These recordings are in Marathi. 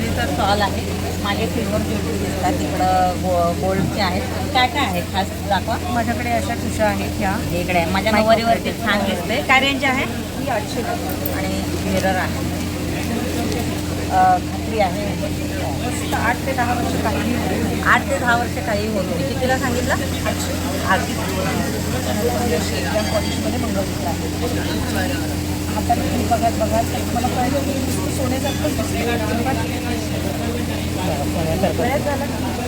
ज्वेलरीचा स्टॉल आहे. मागे सिल्वर ज्वेलरी दिसतात. तिकडं गो गोल्डचे आहेत. काय काय आहे? खास दाखवा. माझ्याकडे अशा तुषा आहेत ह्या. इकडे आहे. माझ्या नवरीवरती छान दिसते. काय रेंज आहे? ही आठशे आणि मिरर आहे. खात्री आहे. आठ ते दहा वर्ष काही. आठ ते दहा वर्ष काही होत कितीला सांगितलं? आठशे. आठ. एकदम मंगळसूत्र आहे. आता तुम्ही बघाल बघाल मला कळलं की नुसतं सोन्यासारखंच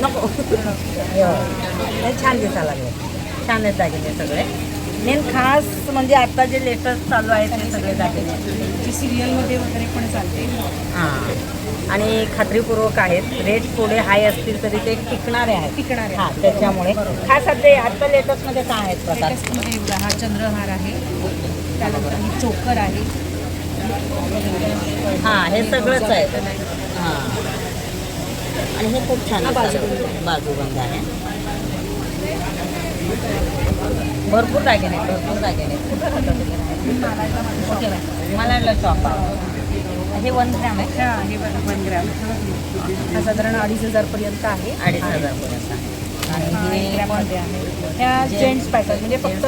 नको. हे छान दिसायला लागले. छान आहेत दागिने सगळे. मेन खास म्हणजे आता जे लेटेस्ट चालू आहे ते सगळे दागिने. जी सिरियलमध्ये वगैरे पण चालते. हां. आणि खात्रीपूर्वक आहेत. रेट थोडे हाय असतील तरी ते टिकणारे आहेत. टिकणारे हां त्याच्यामुळे. खास आता आता लेटेस्टमध्ये काय आहेत प्रकार? लेटेस्टमध्ये एवढा हा चंद्रहार आहे. त्यानंतर ही चोकर आहे. हां हे सगळंच आहे. हां. आणि हे खूप छान. बाजूबंद. आहे. भरपूर दागिने भरपूर दागिने? ओके मला शॉप हे वन ग्रॅम आहे. हा वन ग्रॅम हा साधारण अडीच हजारपर्यंत आहे. अडीच हजारपर्यंत आहे. आणि हे ग्रॅममध्ये आहे. ह्या जेंट्स पॅटर्न म्हणजे फक्त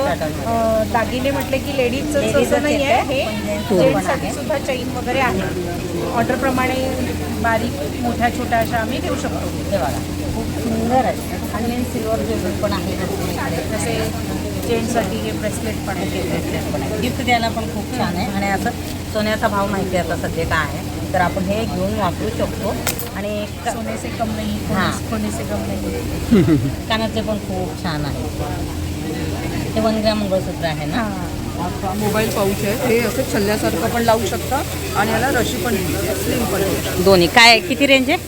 दागिने म्हटले की लेडीजचं Ladies असं नाही आहे हे जेंट्ससाठी. सुद्धा चैन वगैरे आहे. ऑर्डरप्रमाणे बारीक मोठ्या छोट्या अशा आम्ही देऊ शकतो. खूप सुंदर आहे. आणि सिल्वर ज्वेलरी पण आहे. तसे जेंट्ससाठी हे ब्रेसलेट पण आहे. ब्रेसलेट पण आहे. गिफ्ट द्यायला पण खूप छान आहे. आणि असं सोन्याचा भाव माहिती आहे आता सध्या काय आहे. तर आपण हे घेऊन वापरू शकतो. सोने से कम नाही हां. सोने से कम नाही कानातले पण खूप छान आहे हे वन ग्रॅम मंगळसूत्र आहे ना? हां. मोबाईल पाऊच आहे. हे असं छल्ल्यासारखं पण लावू शकता. आणि याला रशी पण स्लिम पण दोन्ही. काय किती रेंज आहे?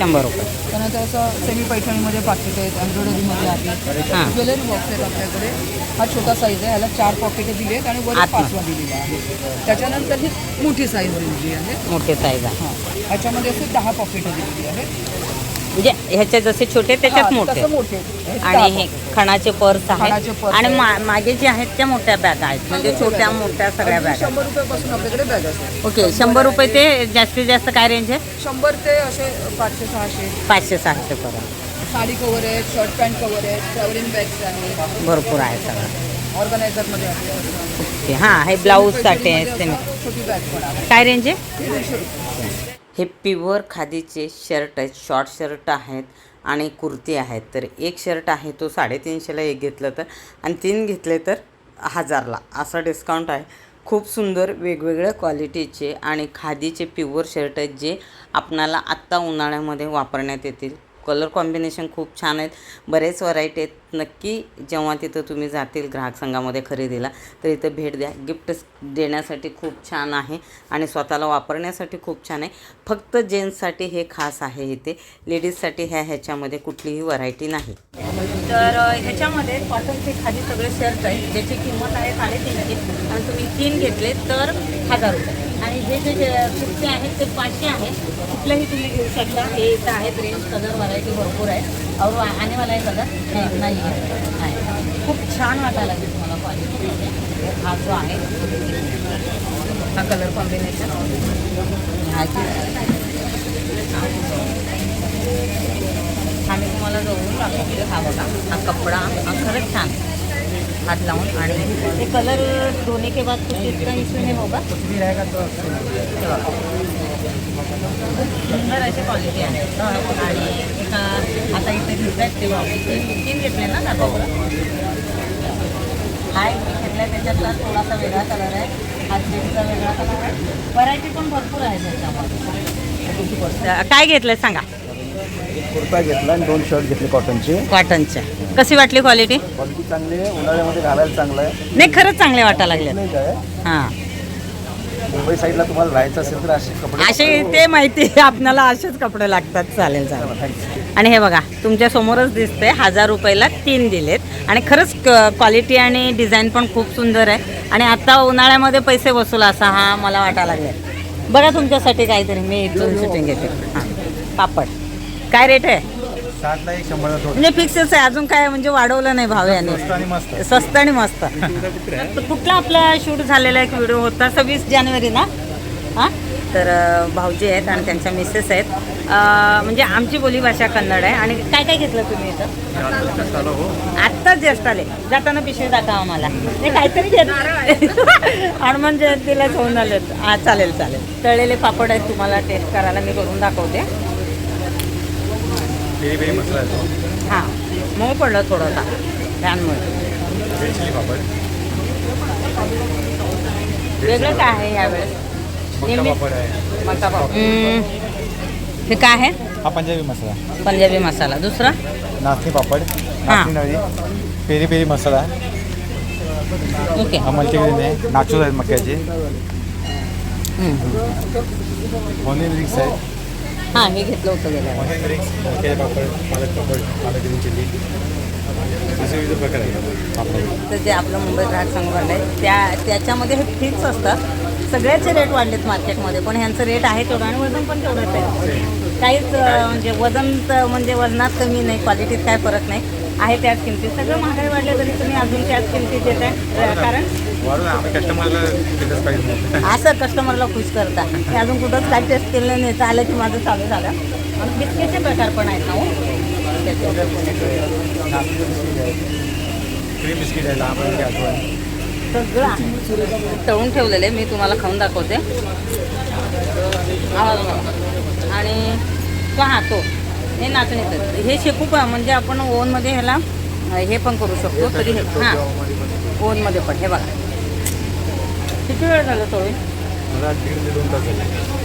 शंभर रुपये. त्यानंतर असं सेमी पैठणीमध्ये पाकिट आहेत एम्ब्रॉयडरीमध्ये आहे हां. ज्वेलरी बॉक्स आहेत आपल्याकडे. हा छोटा साईज आहे ह्याला चार पॉकेटे दिली आहेत आणि वर आतमध्ये. पाचवा दिलेला आहे. त्याच्यानंतर ही मोठी साईज दिलेली आहे. मोठे साईज आहे. हां. ह्याच्यामध्ये असे दहा पॉकेटं दिलेली आहेत. म्हणजे ह्याचे जसे छोटे त्याच्यात मोठे. आणि हे. खणाचे पर्स आहेत. आणि आहेत. मागे जे आहेत त्या मोठ्या बॅग आहेत. म्हणजे छोट्या मोठ्या. सगळ्या बॅग शंभर रुपयापासून आपल्याकडे बॅग असतात. ओके शंभर रुपये ते जास्तीत जास्त काय रेंज आहे? शंभर ते असे पाचशे सहाशे. पाचशे सहाशे पर्यंत. साडी कवर आहेत शर्ट पॅन्ट कवर आहेत ट्रॅव्हलिंग बॅग्स आहेत भरपूर आहे सगळं. ऑर्गनायझरमध्ये आहे ओके हां हे ब्लाऊजसाठी आहे सेमी छोटी बॅग पण आहे. काय रेंज आहे? हे प्युअर खादीचे शर्ट आहेत. शॉर्ट शर्ट आहेत आणि कुर्ती आहेत. तर एक शर्ट आहे तो साडेतीनशेला एक घेतलं तर आणि तीन घेतले तर हजारला असा डिस्काउंट आहे. खूप सुंदर वेगवेगळ्या क्वालिटीचे आणि खादीचे प्युअर शर्ट आहेत जे आपणाला आत्ता उन्हाळ्यामध्ये वापरण्यात येतील. कलर कॉम्बिनेशन खूप छान आहेत. बरेच व्हरायटी आहेत. नक्की जेव्हा तिथं तुम्ही जातील ग्राहक संघामध्ये खरेदीला तर इथं भेट द्या. गिफ्ट देण्यासाठी खूप छान आहे आणि स्वतःला वापरण्यासाठी खूप छान आहे. फक्त जेंट्ससाठी हे खास आहे इथे. लेडीजसाठी ह्या ह्याच्यामध्ये कुठलीही व्हरायटी नाही. तर ह्याच्यामध्ये कॉटनचे खाली सगळे शर्ट आहेत. ज्याची किंमत आहे साडेतीनशे आणि तुम्ही तीन घेतले तर हजार रुपये. आणि हे जे जे कुर्ते आहेत ते पाचशे आहेत. कुठलंही तुम्ही घेऊ शकता. हे इथं आहेत. रेंज कलर व्हरायटी भरपूर आहे. और आणि मला हे कलर नाही. आहे खूप छान वाटायला लागेल तुम्हाला क्वालिटी हा जो आहे हा कलर कॉम्बिनेशन हा तुम्हाला जवळून दाखवते हा बघा. हा कपडा हा खरंच छान हात लावून आणि हे कलर धोने के बाद कुछ इसका इसमें नहीं होगा। हे बघा. खूप सुंदर अशी क्वालिटी आहे. आणि एका आता इथे घेत आहेत तेव्हा. तीन तीन घेतले ना दाखवा हा. एक मी घेतला त्याच्यातला थोडासा वेगळा कलर आहे. हा वेगळा कलर आहे. व्हरायटी पण भरपूर आहे त्याच्यामध्ये. काय घेतलंय सांगा? कुर्ता घेतला आणि दोन शर्ट घेतले कॉटनचे कॉटनच्या कशी वाटली क्वालिटी क्वालिटी चांगली आहे. उन्हाळ्यामध्ये घालायला चांगलं आहे. नाही खरंच चांगले वाटायला लागले हां. मुंबई साईडला तुम्हाला राहायचं असेल तर असे कपडे असे ते माहिती आहे, आपणाला असेच कपडे लागतात. चालेल चालेल. थँक्यू आणि हे बघा तुमच्या समोरच दिसते हजार रुपयाला तीन दिलेत. आणि खरंच क्वालिटी आणि डिझाईन पण खूप सुंदर आहे. आणि आता उन्हाळ्यामध्ये पैसे वसूल असा हा मला वाटायला लागले बघा तुमच्यासाठी काहीतरी. मी इथून शूटिंग घेते. हां. पापड. काय रेट आहे? एक म्हणजे फिक्सच आहे. अजून काय म्हणजे वाढवलं नाही भाव याने. स्वस्त आणि मस्त. कुठला आपला शूट झालेला एक व्हिडिओ होता? सव्वीस जानेवारी ना? हां? तर भाऊजी आहेत आणि त्यांच्या मिसेस आहेत. म्हणजे आमची बोलीभाषा कन्नड आहे. आणि काय काय घेतलं तुम्ही इथं? आत्ताच जस्ट आले. जाताना पिशवी दाखवा आम्हाला. नाही काहीतरी हनुमान जयंतीलाच होऊन आलेत. हा चालेल चालेल. तळलेले पापड आहेत तुम्हाला टेस्ट करायला. मी करून दाखवते. पेरी पेरी मसाला येतो. हां मऊ पडलं थोडंसा फॅनमुळे. चिली पापड. वेगळं काय आहे यावेळेस? मक्का नेहमी? पापड आहे. मका पापड. हम्म. हे काय आहे? हा पंजाबी मसाला. पंजाबी मसाला. दुसरा? नाचणी पापड नाचणी नळी पेरी पेरी मसाला. ओके. हा मल्टीग्रेन आहे. आहेत मक्याचे. ऑनियन रिक्स आहे हां मी घेतलं होतं गेलं ऑनियन रिक्स मक्याचे पापड पालक पापड पालक ग्रीन चिली असे विविध प्रकार आहेत. पापड तर जे आपलं मुंबई ग्राहक आहे त्या त्याच्यामध्ये हे फिक्स असतात. सगळ्याचे रेट वाढलेत मार्केटमध्ये पण ह्यांचं रेट आहे तेवढं आणि वजन पण तेवढंच आहे. काहीच म्हणजे वजन तर म्हणजे वजनात कमी नाही क्वालिटीत काय फरक नाही. आहे त्याच किमतीत सगळं महागाई वाढले तरी तुम्ही अजून त्याच किमतीत देत आहे कारण आम्ही कस्टमरला पाहिजे असं कस्टमरला खुश करता. हे अजून कुठंच काय टेस्ट केलं नाही तर आलं की माझं चालू झालं. आणि बिस्किटचे प्रकार पण आहेत ना हो. त्याचे. क्रीम बिस्किट आहे लहान मुलांची आठवण सगळं आहे. तळून ठेवलेले मी तुम्हाला खाऊन दाखवते. आवाज बघा. आणि तो हा तो हे नाचणीचं. हे शेकू पण म्हणजे आपण ओव्हनमध्ये ह्याला अं, हे पण करू शकतो तरी हे हां. ओव्हनमध्ये पण हे बघा. किती वेळ झालं झाले.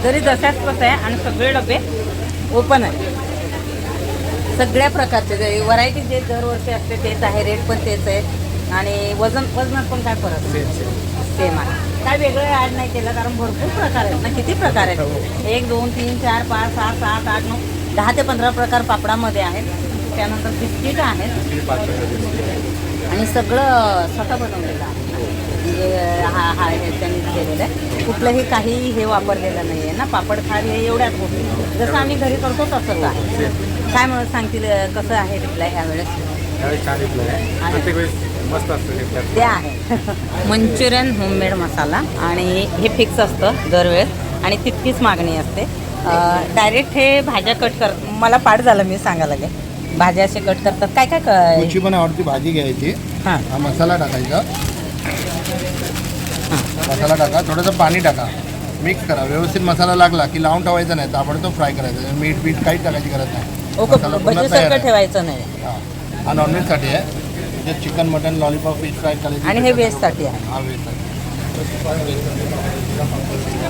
तरी जशाच कसं आहे आणि सगळे डबे ओपन आहे सगळ्या प्रकारचे जे व्हरायटी जे दरवर्षी असते तेच आहे रेट पण तेच आहे. आणि वजन वजनात पण काय फरक सेम आहे. काय वेगळं ॲड नाही केलं कारण भरपूर प्रकार आहेत ना. किती प्रकार आहेत? एक दोन तीन चार पाच सहा सात आठ नऊ दहा ते पंधरा प्रकार पापडामध्ये आहेत. त्यानंतर बिस्किट आहेत. आणि सगळं स्वतः बनवलेलं आहे. म्हणजे हा हा हे त्यांनी केलेलं आहे. कुठलंही काही हे वापरलेलं नाही आहे ना. पापड खार हे एवढ्याच गोष्टी. जसं आम्ही घरी करतो तसंच आहे. काय म्हणत सांगतील कसं आहे रिप्लाय ह्यावेळेस? त्यावेळी छान रिप्लाय आहे प्रत्येक वेळेस मस्त असतं रिप्लाय ते आहे. मंचुरियन होममेड मसाला. आणि हे फिक्स असतं दरवेळेस. आणि तितकीच मागणी असते. डायरेक्ट हे भाज्या कट कर मला पाठ झालं मी सांगायला लागेल. भाज्या असे कट करतात. काय काय कुची पण आवडती भाजी घ्यायची. हां. हा मसाला टाकायचा. मसाला टाका थोडंसं पाणी टाका. मिक्स करा. व्यवस्थित मसाला लागला की लावून ठेवायचा नाही ताबडतोब फ्राय करायचा. मीठ बीठ काहीच टाकायची गरज नाही. ओके मसाला पूर्ण तयार भजीसारखं आहे. ठेवायचं नाही. हा. हा नॉनव्हेजसाठी आहे. जे chicken mutton lollipop fish fry करायची आणि हे व्हेजसाठी आहे. हा व्हेजसाठी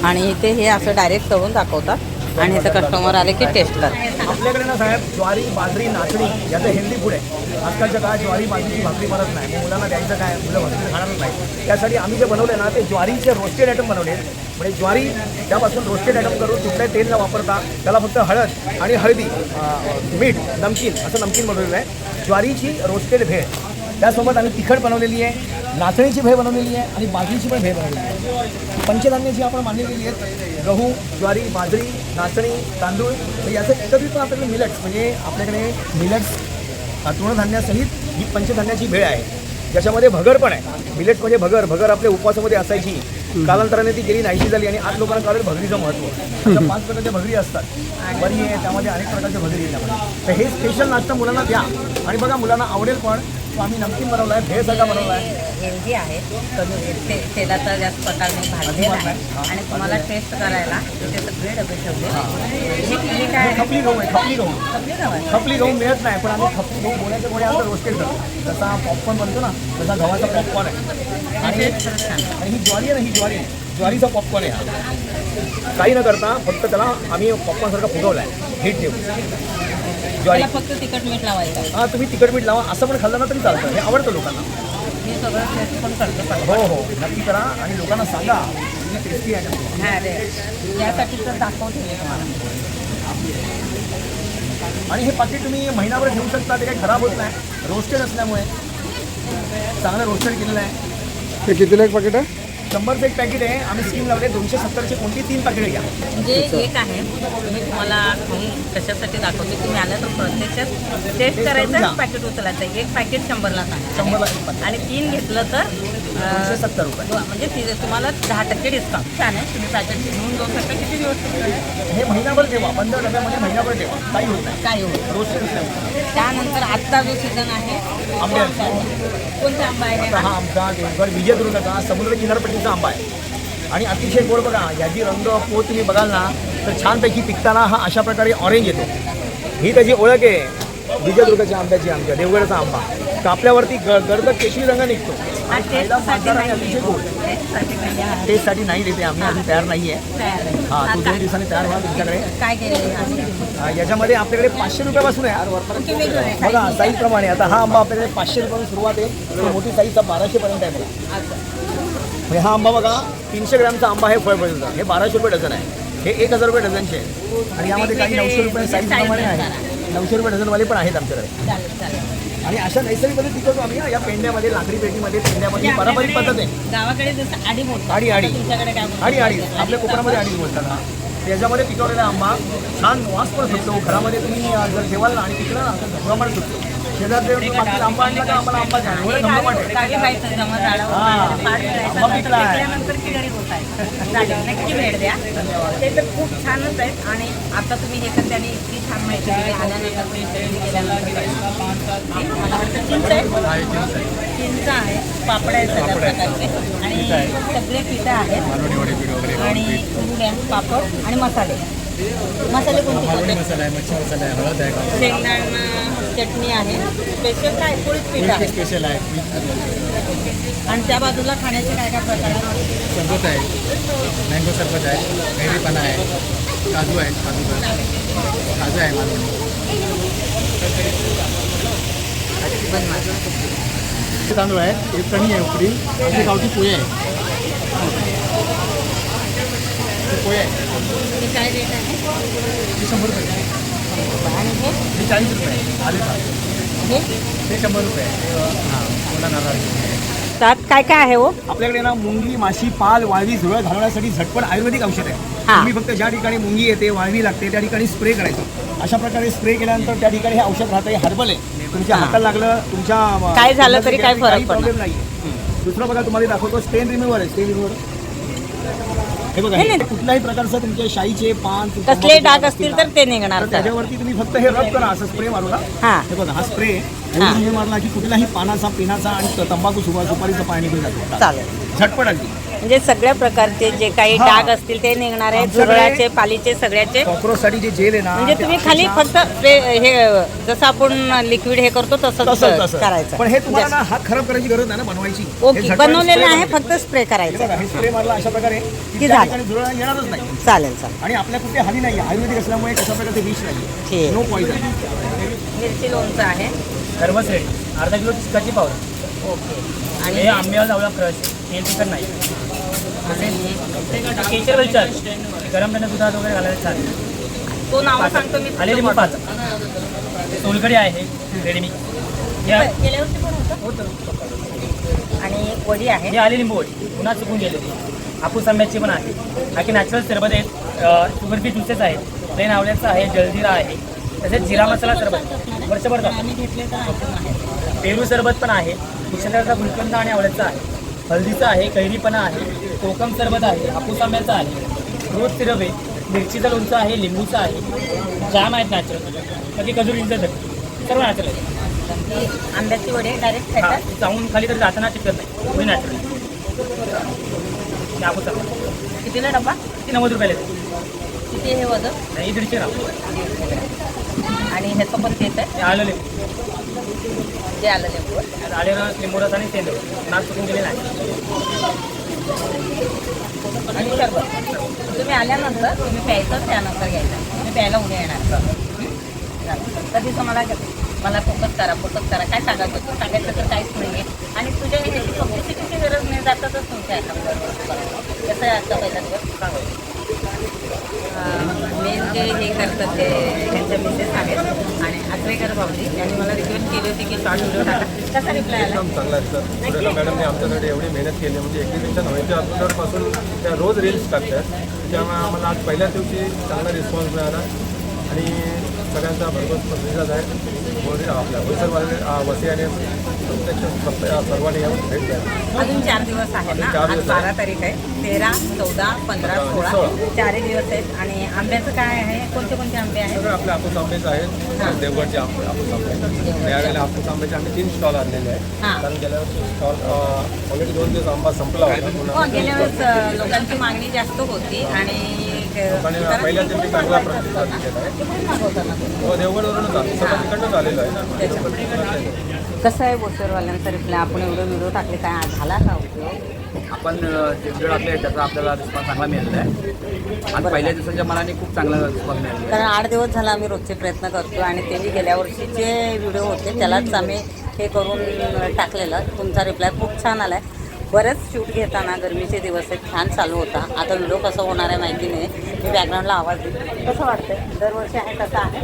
आणि इथे हे असं डायरेक्ट तळून दाखवतात. आणि इथं कस्टमर आले की टेस्ट करतात. आपल्याकडे ना साहेब ज्वारी बाजरी नाचणी याचं हेल्दी फूड आहे. आजकालच्या काळात ज्वारी बाजरीची भाकरी बनत नाही. मग मुलांना द्यायचं काय? मुलं भाकरी खाणार नाही. त्यासाठी आम्ही जे बनवले ना ते ज्वारीचे रोस्टेड आयटम बनवले म्हणजे ज्वारी त्यापासून रोस्टेड आयटम करून कुठल्याही तेल न वापरता त्याला फक्त हळद आणि हळदी मीठ नमकीन असं नमकीन बनवलेलं आहे. ज्वारीची रोस्टेड भेळ. त्यासोबत आम्ही तिखट बनवलेली आहे नाचणीची भेळ बनवलेली आहे आणि बाजरीची पण भेळ बनवलेली आहे. पंचधान्याची आपण मांडलेली आहेत गहू ज्वारी बाजरी नाचणी तांदूळ. तर याचं एकत्रित पण आपल्याकडे मिलट्स म्हणजे आपल्याकडे मिलट्स तृणधान्यासहित ही पंचधान्याची भेळ आहे. ज्याच्यामध्ये भगर पण आहे. मिलेट्स म्हणजे भगर भगर आपल्या उपवासामध्ये असायची. कालांतराने ती गेली नाहीशी झाली आणि आज लोकांना कळलं भगरीचं महत्त्व अशा पाच प्रकारच्या भगरी असतात. वरी आहे त्यामध्ये अनेक प्रकारच्या भगरी आहे त्यामध्ये. तर हे स्पेशल नाश्ता मुलांना द्या. आणि बघा मुलांना आवडेल पण तो आम्ही नमकीन बनवला आहे भेळसारखा बनवला आहे हेल्दी आहे. ते तेलाचा जास्त प्रकार नाही भाजलेला आहे. आणि तुम्हाला टेस्ट करायला इथे सगळे डबे ठेवले. हे. हे काय आहे? खपली गहू आहे खपली गहू. खपली गव्हात? खपली गहू मिळत नाही पण आम्ही खपली गहू गोण्याच्या गोण्या आता रोस्टेड करतो जसा पॉपकॉर्न बनतो ना तसा गव्हाचा पॉपकॉर्न आहे. आणि खरंच छान आणि ही ज्वारी आहे ना ही ज्वारी ज्वारीचा पॉपकॉर्न आहे हा. काही न करता फक्त त्याला आम्ही पॉपकॉर्नसारखा फुगवला आहे हीट देऊ ज्वारी त्याला फक्त तिखट मीठ लावायचं आहे. हां तुम्ही तिखट मीठ लावा असं पण खाल्लं ना तरी चालतं. हे आवडतं लोकांना. हे सगळं टेस्ट पण करतो हो हो. नक्की करा आणि लोकांना सांगा. की टेस्टी आहे हा रे. यासाठी तर दाखवते मी तुम्हाला. आणि हे पाकिट तुम्ही महिनाभर ठेवू शकता ते काही खराब होत नाही. रोस्टेड असल्यामुळे. चांगलं रोस्टेड केलेलं आहे. हे कितीला एक पाकिट आहे? शंभरचं एक पॅकेट आहे. आम्ही स्कीम लावले. दोनशे सत्तरचे कोणती तीन पॅकेट घ्या. म्हणजे एक आहे मी तुम्हाला कशासाठी दाखवते तुम्ही आलं तर प्रत्यक्षात टेस्ट करायचं. पॅकेट उचलायचं. एक पॅकेट शंभरला सांगा शंभरला. आणि तीन घेतलं तर दोनशे सत्तर रुपये. म्हणजे ती- तुम्हाला दहा टक्के डिस्काउंट छान आहे. तुम्ही पॅकेट घेऊन जाऊ शकता किती दिवस? हे महिनाभर ठेवा बंद डब्यामध्ये महिनाभर ठेवा. काही होत नाही. काय होईल असल्यामुळे त्यानंतर आत्ता जो सीझन आहे आंब्याचा कोणता आंबा आहे? आता हा आमचा देवगड विजयदुर्गचा समुद्र किनारपट्टीचा आंबा आहे. आणि अतिशय गोड बघा याची रंग पोत तुम्ही बघाल ना तर छानपैकी पिकताना हा अशा प्रकारे ऑरेंज येतो. ही त्याची ओळख आहे. विजयदुर्गच्या आंब्याची आमच्या देवगडचा आंबा. कापल्यावरती ग गर्द केशरी रंग निघतो. हा टेस्टसाठी नाही देते आम्ही अजून तयार नाही. आहे. हा तो हा, दोन काय- दिवसांनी तयार व्हा तुमच्याकडे. काय हा, याच्यामध्ये आपल्याकडे पाचशे रुपयापासून आहे. बघा साईज प्रमाणे. आता हा आंबा आपल्याकडे पाचशे रुपयापासून सुरुवात आहे. मोठी साईजचा बाराशे पर्यंत आहे बघा. म्हणजे हा आंबा बघा तीनशे ग्रॅमचा आंबा आहे फळपर्यंत हे बाराशे रुपये डझन आहे. हे एक हजार रुपये डझनचे आहे आणि यामध्ये काही नऊशे रुपये साईज प्रमाणे आहे. नऊशे रुपये डझनवाले पण आहेत आमच्याकडे. आणि अशा नैसर्गिक पद्धती पिकवतो आम्ही. या पेंड्यामध्ये लाकडी पेटीमध्ये पेंड्यामध्ये ही पारंपरिक पद्धत आहे गावाकडे जसं आडी बोलतात आडी आडी? आडी आडी आपल्या कोकणामध्ये आडी बोलतात. त्याच्यामध्ये पिकवलेला आंबा छान वास पण सुटतो घरामध्ये तुम्ही जर ठेवाल ना आणि तर धुरामाड सुटतो शेजारचे बाकी आंबा आणला का? आम्हाला आंबा द्या एवढं धमधमाट आहे गावी व्हायचं जमा झाडावर हा. पाड करायचा, आंबा पिकला आहे. पिकल्यानंतर की घरी होत आहे चालेल नक्की भेट द्या. ते तर खूप छानच आहेत आणि आता तुम्ही हे तर त्यांनी इतकी छान माहिती दिली. आल्यानंतर तुम्ही खरेदी केल्यानंतर कळेल. मला वाटतं चिंच आहे. चिंच आहे. पापड आहे सगळ्या प्रकारचे. आणि सगळे पिठं आहेत. आणि कुरड्या पापड आणि मसाले. मसाले कोणते कोणते? मसाला आहे मच्छी मसाला आहे हळद आहे शेंगदाणा चटणी आहे. स्पेशल काय? पोळीच पीठ आहे. स्पेशल आहे. आणि त्या बाजूला खाण्याचे काय काय प्रकार आहेत? सरबत आहे. मँगो सरबत आहे. कैरीपाना आहे. काजू आहे. काजू काजू आहे मालवणी तांदूळ आहे. हे कणी आहे उकडी. आणि गावठी पोहे आहे. पोहे आहे काय रेट आहे? शंभर रुपये. आणि हे? चाळीस रुपये आले हे? हे शंभर रुपये हां नारळ त्यात काय काय आहे हो? आपल्याकडे ना मुंगी माशी पाल वाळवी झुरळ घालवण्यासाठी झटपट आयुर्वेदिक औषध आहे. तुम्ही फक्त ज्या ठिकाणी मुंगी येते वाळवी लागते त्या ठिकाणी स्प्रे करायचं. अशा प्रकारे स्प्रे केल्यानंतर त्या ठिकाणी हे औषध राहतं हे हर्बल आहे. तुमच्या हा. हाताला लागलं तुमच्या काय झालं तरी फरक पडणार. प्रॉब्लेम नाही दुसरं बघा तुम्हाला दाखवतो स्टेन रिमूव्हर आहे स्टेन रिमूव्हर हे बघा हे नाही. कुठल्याही प्रकारचं तुमचे शाईचे पान कसले डाग असतील तर ते निघणार तर सर. त्याच्यावरती तुम्ही फक्त हे रब करा असं स्प्रे मारू ना हा. हे बघा हा स्प्रे हा. मारला की कुठल्याही पानाचा पिनाचा आणि त- तंबाखू सुपा सुपारीचं पाणी निघून जातो. चालेल. झटपट अगदी. म्हणजे सगळ्या प्रकारचे जे काही हा. डाग असतील ते निघणार आहेत आमच्याकडे- झुरळाचे पालीचे सगळ्याचे. कॉक्रोचसाठी जे जेल आहे ना म्हणजे ते तुम्ही खाली अक्षरशः फक्त स्प्रे हे जसं आपण लिक्विड हे करतो तसंच तसं तसं करायचं. पण हे तुम्हाला ना हात खराब करायची गरज नाही ना बनवायची. हे ओके झटपट बनवलेलं spray आहे. फक्त स्प्रे हे करायचं. बघा, हे स्प्रे मारला अशा प्रकारे की त्या झालं. ठिकाणी झुरळ येणारच नाही. चालेल चालेल. आणि आपल्या कुठे हानी नाही आयुर्वेदिक असल्यामुळे कशा प्रकारचे विष नाही ठीक. नो पॉइझन मिरची लोणचं आहे. सर्वच रेडी. अर्धा किलो चिकनची पावडर. ओके आणि आणि हे आंब्याला जाऊया क्रश. तेल तिखट नाही. केशर विचार गरम पाण्यात दुधात वगैरे घालायला छान तो नाव सांगतो मी. आलेली मग पाच. सोलकडी आहे रेडमी हे गेल्या वर्षी पण होतं? आणि एक वडी आहे. हे आलेली लिंबू पुन्हा चुकून गेलेली हापूस आंब्याची पण आहे. बाकी नॅचरल सरबत आहेत. शुगर फ्री ज्युसेस आहेत. प्लेन आवल्याचं आहे जलजिरा आहे. तसेच जिरा मसाला सरबत. वर्षभर पेरू सरबत पण आहे. कुशलचा गुलकंद आणि आवळ्याचा आहे. हळदीचा आहे कैरीपणा आहे. कोकम सरबत आहे हापूस आंब्याचा आहे रोज सिरप आहे मिरचीचं लोणचं आहे लिंबूचं आहे जाम आहेत नॅचरल बाकी खजुरींचं तर. सर्व नॅचरल आहे आंब्याची वडी डायरेक्ट चावून खाली तर जाताना चिकन नाही. पुढे नॅचरल हापूस आंबा कितीला डबा ती नव्वद रुपयाला किती हे वजन? नाही दीडशे ग्राम. आणि ह्याचं पण तेच आहे आलं लिंबू. जे आलं लिंबू. यात आले रस लिंबू रस आणि सेंद्र नाक चुकून गेले नाही आणि सरबत तुम्ही आल्यानंतर तुम्ही प्यायचं त्यानंतर घ्यायचं. तुम्ही प्यायला उद्या येणार. कधी कधीच मला मला फोकस करा फोकस करा. काय सांगायचं तू सांगायचं तर काहीच नाही आहे आणि तुझ्या ह्याची पब्लिसिटीची गरज नाही जातातच तुमच्या ह्याच्याबरोबर कसं आहे पहिला दिवस? मेन जे हे करतात ते ह्यांच्या मिसेस आहेत. आणि आचरेकर बाबली यांनी मला रिक्वेस्ट केली होती की शॉर्ट व्हिडिओ टाका. कसा रिप्लाय आला? एकदम चांगला आहे सर सुरेखा मॅडमने आमच्यासाठी एवढी मेहनत केली. म्हणजे एक्झिबिशन व्हायच्या अगोदरपासून त्या रोज रील्स टाकतात. त्यामुळे आम्हाला आज पहिल्याच दिवशी चांगला रिस्पॉन्स मिळाला. आणि सगळ्यांचा भरघोस प्रतिसाद आहे. बोईसरवाले वसियाने प्रत्यक्ष स्वतः सर्वांनी येऊन भेट द्या अजून चार दिवस आहे ना. चार आज दिवस बारा तारीख आहे. तेरा चौदा पंधरा सोळा चारही दिवस आहेत. आणि आंब्याचं काय आहे? कोणते कोणते आंबे आहेत? सगळं आपले हापूस आंबेच आहेत. देवगडचे आंबे हापूस आंबे. आहेत यावेळेला हापूस आंब्याचे आम्ही तीन स्टॉल आणलेले आहेत. हां. कारण गेल्या वर्षी स्टॉल ऑलरेडी दोन दिवस आंबा संपला होता. हो पुन्हा गेल्या वेळेस अ, लोकांची मागणी जास्त होती आणि अ, कारण पहिल्या दिवशी चांगला? प्रतिसाद दिलेला आहे. कुठून मागवतात ना तुम्ही? हो देवगडवरूनच आलो. सगळं तिकडनंच आलेलो आहे. ना कसं आहे बोसरवाल्यांचा रिप्लाय? आपण एवढे व्हिडिओ टाकले काय झाला का उपयोग? आपण जे व्हिडिओ टाकले त्याचा आपल्याला रिस्पॉन्स चांगला मिळालेला आहे. आणि पहिल्या दिवसाच्या मनाने खूप चांगला रिस्पॉन्स मिळालेला आहे. कारण आठ दिवस झाला आम्ही रोजचे प्रयत्न करतो आणि ते जे गेल्या वर्षीचे व्हिडिओ होते त्यालाच आम्ही हे करून टाकलेलं. तुमचा रिप्लाय खूप छान आला आहे बरेच शूट घेताना गरमीचे दिवस आहेत छान चालू होता. आता व्हिडिओ कसं होणार आहे माहिती नाही मी बॅकग्राऊंडला आवाज देते. कसं वाटतंय? दरवर्षी आहे तसं आहे.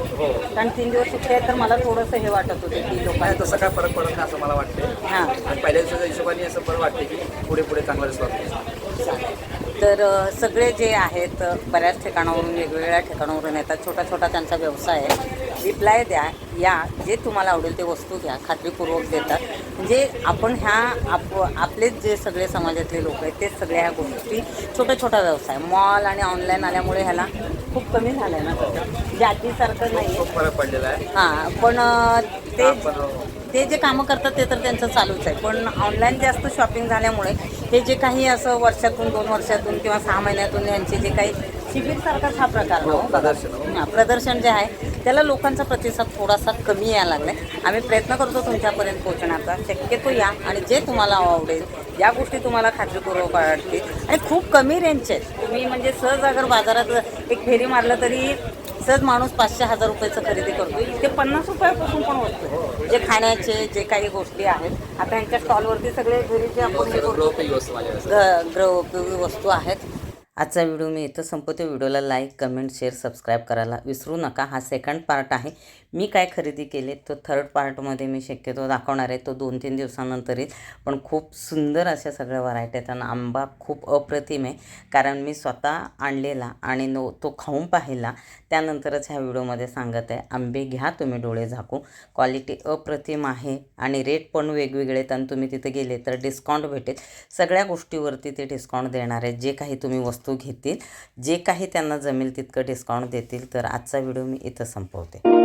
कारण तीन दिवस सुट्टी आहे तर मला थोडंसं हे वाटत होते की लोकांना तसं काय फरक पडत नाही असं मला वाटते हां. आणि पहिल्या दिवसाच्या हिशोबाने असं बरं वाटते की पुढे पुढे चांगला रिस्पॉन्स तर सगळे जे आहेत बऱ्याच ठिकाणावरून वेगवेगळ्या ठिकाणावरून येतात. छोटा छोटा त्यांचा व्यवसाय आहे. रिप्लाय द्या. या जे तुम्हाला आवडेल ते वस्तू घ्या खात्रीपूर्वक देतात. म्हणजे आपण ह्या आप आपलेच जे सगळे समाजातले लोक आहेत तेच सगळ्या ह्या गोष्टी छोटा छोटा व्यवसाय. मॉल आणि ऑनलाईन आल्यामुळे ह्याला खूप कमी झालं आहे ना म्हणजे आधीसारखं नाही खूप फरक पडलेला आहे. हां पण ते आपण ते जे कामं करतात ते तर त्यांचं चालूच आहे. पण ऑनलाईन जास्त शॉपिंग झाल्यामुळे हे जे काही असं वर्षातून दोन वर्षातून किंवा सहा महिन्यातून यांचे जे काही शिबिरसारखाच हा प्रकार हो. प्रदर्शन. हां, प्रदर्शन जे आहे त्याला लोकांचा प्रतिसाद थोडासा कमी यायला लागला आहे आम्ही प्रयत्न करतो तुमच्यापर्यंत पोहोचण्याचा शक्यतो या आणि जे तुम्हाला आवडेल या गोष्टी तुम्हाला खात्रीपूर्वक वाटतील आणि खूप कमी रेंजचे आहेत तुम्ही म्हणजे सहज अगर बाजारात एक फेरी मारलं तरी सहज माणूस पाचशे हजार रुपयाचं खरेदी करतो इथे पन्नास रुपयापासून पण वस्तू जे खाण्याचे जे काही गोष्टी आहेत आता यांच्या स्टॉलवरती सगळे घरी जे आपण हे करतो गृहोपयोगी वस्तू आलेल्या आहेत. ग गृहोपयोगी वस्तू आहेत आजचा व्हिडिओ मी इथं संपवते. व्हिडिओला लाईक कमेंट शेअर सबस्क्राईब करायला विसरू नका. हा सेकंड पार्ट आहे. मी काय खरेदी केले तो थर्ड पार्टमध्ये मी शक्यतो दाखवणार आहे. तो दोन तीन दिवसानंतर येईल पण खूप सुंदर अशा सगळ्या व्हरायटी आहेत. आणि आंबा खूप अप्रतिम आहे. कारण मी स्वतः आणलेला आणि नो तो खाऊन पाहिला. त्यानंतरच ह्या व्हिडिओमध्ये सांगत आहे आंबे घ्या तुम्ही डोळे झाकू क्वालिटी अप्रतिम आहे आणि रेट पण वेगवेगळे आहेत. आणि तुम्ही तिथे गेले तर डिस्काउंट भेटेल. सगळ्या गोष्टीवरती ते डिस्काउंट देणार आहेत. जे काही तुम्ही वस्तू घेतील जे काही त्यांना जमेल तितकं डिस्काउंट देतील. तर आजचा व्हिडिओ मी इथं संपवते.